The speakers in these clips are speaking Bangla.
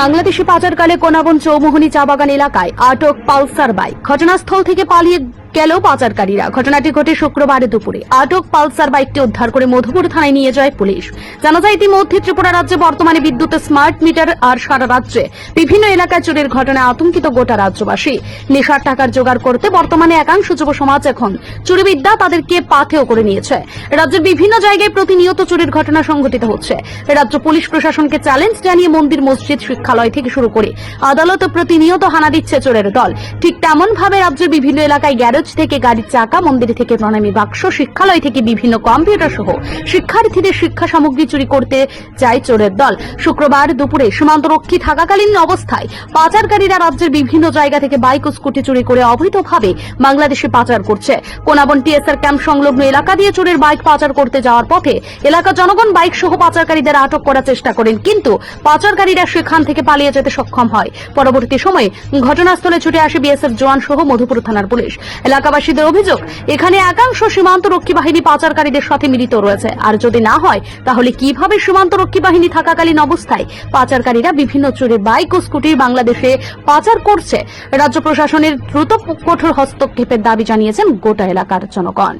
বাংলাদেশে পাচারকালে কোনাবন চৌমোহনী চা বাগান এলাকায় আটক পালসার বাইক। ঘটনাস্থল থেকে পালিয়ে গেল পাচারকারীরা ঘটনাটি ঘটে শুক্রবার দুপুরে। আটক পালসার বাইকটি উদ্ধার করে মধুপুর থানায় নিয়ে যায় পুলিশ। জানা যায়, ইতিমধ্যে ত্রিপুরা রাজ্যে বর্তমানে বিদ্যুতের স্মার্ট মিটার আর সারা রাজ্যে বিভিন্ন এলাকায় চুরির ঘটনায় আতঙ্কিত গোটা রাজ্যবাসী। নেশার টাকার জোগাড় করতে বর্তমানে একাংশ যুব সমাজ এখন চুরিবিদ্যা তাদেরকে পাথেও করে নিয়েছে। রাজ্যের বিভিন্ন জায়গায় প্রতিনিয়ত চুরির ঘটনা সংঘটিত হচ্ছে। রাজ্য পুলিশ প্রশাসনকে চ্যালেঞ্জ জানিয়ে মন্দির, মসজিদ, শিক্ষালয় থেকে শুরু করে আদালত প্রতিনিয়ত হানা দিচ্ছে চোরের দল। ঠিক তেমন ভাবে রাজ্যের বিভিন্ন এলাকায় গ্যারেজ থেকে গাড়ির চাকা, মন্দির থেকে প্রণামী বাক্স, শিক্ষালয় থেকে বিভিন্ন কম্পিউটার সহ শিক্ষার্থীদের শিক্ষা সামগ্রী চুরি করতে যায় চোরের দল। শুক্রবার দুপুরে সীমান্তরক্ষী থাকাকালীন অবস্থায় পাচারকারীরা রাজ্যের বিভিন্ন জায়গা থেকে বাইক ও স্কুটি চুরি করে অবৈধভাবে বাংলাদেশে পাচার করছে। কোনাবন টিএসআর ক্যাম্প সংলগ্ন এলাকা দিয়ে চোরের বাইক পাচার করতে যাওয়ার পথে এলাকার জনগণ বাইক সহ পাচারকারীদের আটক করার চেষ্টা করেন, কিন্তু পাচারকারীরা সেখান থেকে পালিয়ে যেতে সক্ষম হয়। পরবর্তী সময়ে ঘটনাস্থলে ছুটে আসে বিএসএফ জওয়ান সহ মধুপুর থানার পুলিশ। এলাকাবাসীদের অভিযোগ, এখানে একাংশ সীমান্ত রক্ষী বাহিনী পাচারকারীদের সাথে মিলিত রয়েছে। আর যদি না হয়, তাহলে কীভাবে সীমান্ত রক্ষী বাহিনী থাকাকালীন অবস্থায় পাচারকারীরা বিভিন্ন চোরের বাইক ও স্কুটির বাংলাদেশে পাচার করছে? রাজ্য প্রশাসনের দ্রুত কঠোর হস্তক্ষেপের দাবি জানিয়েছেন গোটা এলাকার জনগণ।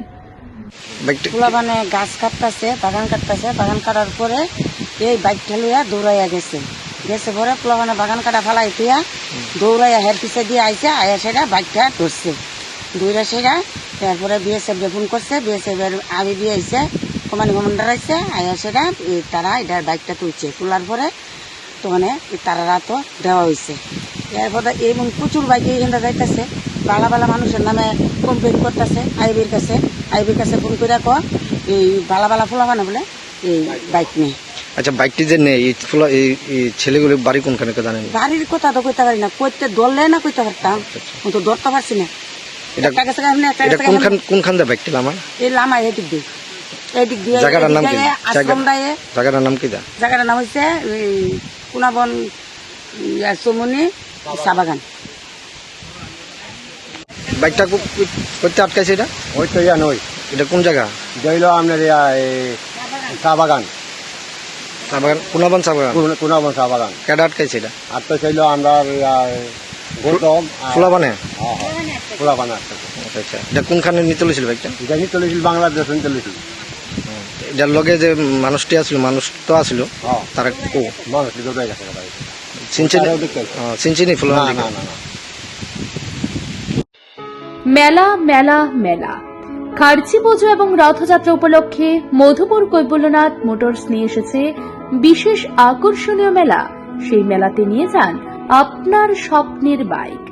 মানে গাছ কাটতেছে, বাগান কাটতেছে। বাগান কাটার পরে এই বাইকটা লইয়া দৌড়াইয়া গেছে। গেছে পরে পোলা মানে বাগান কাটা ফেলাই দিয়া দৌড়াইয়া হের পিছে দিয়ে আইছে আয়া সেটা বাইকটা ধরছে। দৌড়া সেটা তারপরে বিএসএফ ফোন করছে বিএসএফ এর আবি দিয়ে আইছে কমান্ড কমান্ডার আয়া সেটা এই তারা এটা বাইকটা তুলছে। তোলার পরে তো মানে তারারা তো দেওয়া হয়েছে এরপরে এবং প্রচুর বাইক এইখানটা যাইতেছে বালা বালা মানুষের নামে কমপ্লেন করতেছে আইবির কাছে আইবির কাছে ফোন করে ক এই বালা বালা ফুলা বানা বলে এই বাইক নেই আচ্ছা বাইকটি যে নেই এই ফুলা এই ছেলেগুলো বাড়ি কোনখানে জানেন? বাড়ির কথা তো কইতে পারি না কইতে ধরলে না কইতে পারতাম। আমি তো ধরতে পারছি না। এটা এটা কোনখান কোনখান দিয়ে বাইকটি আমার? এই লামা এদিক দিয়ে। এদিক দিয়ে জায়গাটার নাম কি? এদিকে আশ্রম দায়ে জায়গাটার নাম কি দা? জায়গাটার নাম হচ্ছে কুনাবন বাইকটা করতে আটকাইছে এটা? ওই তো নই এটা কোন জায়গা? জইল আপনার এই চা বাগান চা বাগান কোনাবান চা বাগান কোনাবন চা বাগান কেডা আটকাইছে এটা? আর আমরা ফুলাবানে ফুলাবান আসতে আচ্ছা আচ্ছা। এটা কোনখানে নিতে চলেছিল বাইকটা জানি চলেছিল বাংলাদেশ চলেছিল। এটার লগে যে মানুষটি আসলো মানুষ তো আসলো হ্যাঁ। তারা গেছে ও, চিনচিনি না না না না। মেলা মেলা মেলা। খার্চি পুজো এবং রথযাত্রা উপলক্ষে মধুপুর কৈবল্যনাথ মোটরস নিয়ে এসেছে বিশেষ আকর্ষণীয় মেলা। সেই মেলাতে নিয়ে যান আপনার স্বপ্নের বাইক।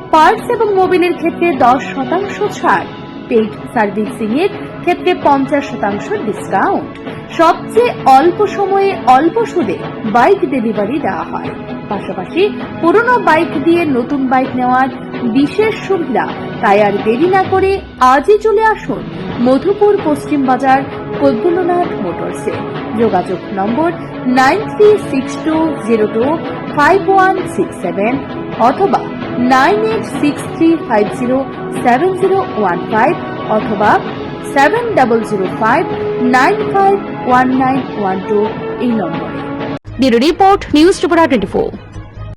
পার্টস এবং মোবিলের ক্ষেত্রে দশ শতাংশ ছাড়। পেইড সার্ভিসিং এর ক্ষেত্রে পঞ্চাশ শতাংশ ডিসকাউন্ট। সবচেয়ে অল্প সময়ে অল্প সুদে বাইক ডেলিভারি দেওয়া হয়। পাশাপাশি পুরনো বাইক দিয়ে নতুন বাইক নেওয়ার বিশেষ সুবিধা। তাই আর দেরি না করে আজই চলে আসুন মধুপুর পশ্চিম বাজার কৈবল্যনাথ মোটরসে। যোগাযোগ number nine three six two zero two five one six seven অথবা nine eight six three five zero seven zero one five অথবা seven double zero five nine five one nine one two এই নম্বরে। Bureau report, news Tripura twenty four.